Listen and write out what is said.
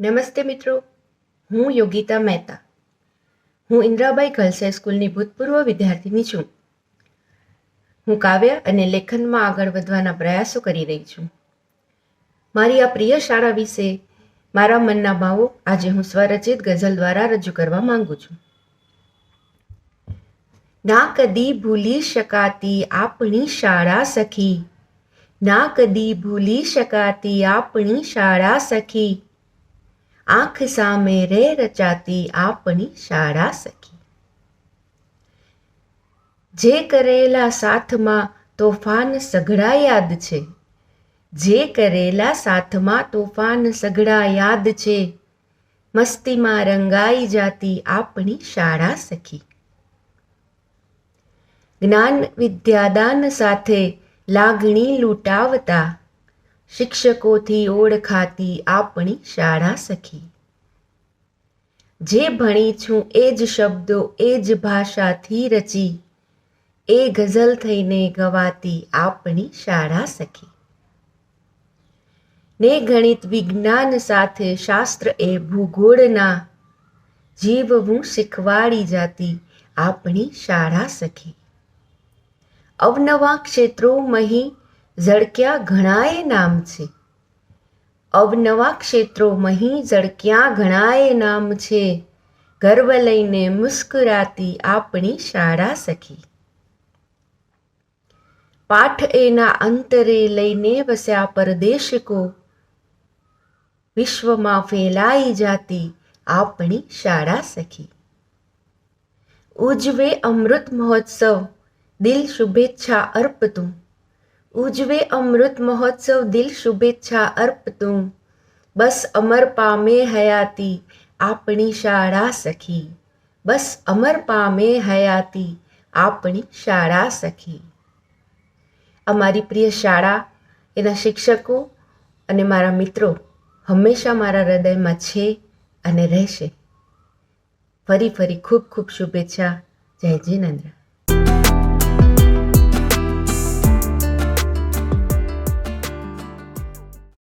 નમસ્તે મિત્રો, હું યોગિતા મહેતા. હું ઇન્દ્રાબાઈ ગર્લ્સ હાઈસ્કૂલની ભૂતપૂર્વ વિદ્યાર્થીની છું. હું કાવ્ય અને લેખનમાં આગળ વધવાના પ્રયાસો કરી રહી છું. મારી આ પ્રિય શાળા વિશે મારા મનના ભાવો આજે હું સ્વરચિત ગઝલ દ્વારા રજૂ કરવા માંગુ છું. ના કદી ભૂલી શકાતી આપણી શાળા સખી. ના કદી ભૂલી શકાતી આપણી શાળા સખી. આંખ સામે રે રચાતી આપણી શાળા સખી. જે કરેલા સાથમાં તોફાન સઘળા યાદ છે. જે કરેલા સાથમાં તોફાન સઘળા યાદ છે. મસ્તીમાં રંગાઈ જાતી આપણી શાળા સખી. જ્ઞાન વિદ્યાદાન સાથે લાગણી લૂંટાવતા શિક્ષકોથી ઓળખાતી આપણી શાળા સખી. જે ભણી છું એ જ શબ્દો, એ જ ભાષાથી રચી, એ ગઝલ થઈને ગવાતી આપણી શાળા સખી. ને ગણિત વિજ્ઞાન સાથે શાસ્ત્ર એ ભૂગોળના જીવવું શીખવાડી જાતી આપણી શાળા સખી. અવનવા ક્ષેત્રો મહી ઝળક્યા ઘણાએ નામ છે. અવનવા ક્ષેત્રો મહી ઝળક્યા ઘણાએ નામ છે. ગર્વ લઈને મુસ્કરાતી આપણી શાળા સખી. પાઠ એના અંતરે લઈને વસ્યા પરદેશકો. વિશ્વમાં ફેલાઈ જાતી આપણી શાળા સખી. ઉજવે અમૃત મહોત્સવ. દિલ શુભેચ્છા અર્પતું. ઉજવે અમૃત મહોત્સવ દિલ શુભેચ્છા અર્પતું. બસ અમર પામે હયાતી આપણી શાળા સખી. બસ અમર પામે હયાતી આપણી શાળા સખી. અમારી પ્રિય શાળા, એના શિક્ષકો અને મારા મિત્રો હંમેશા મારા હૃદયમાં છે અને રહેશે. ફરી ફરી ખૂબ ખૂબ શુભેચ્છા. જય જીનેન્દ્ર.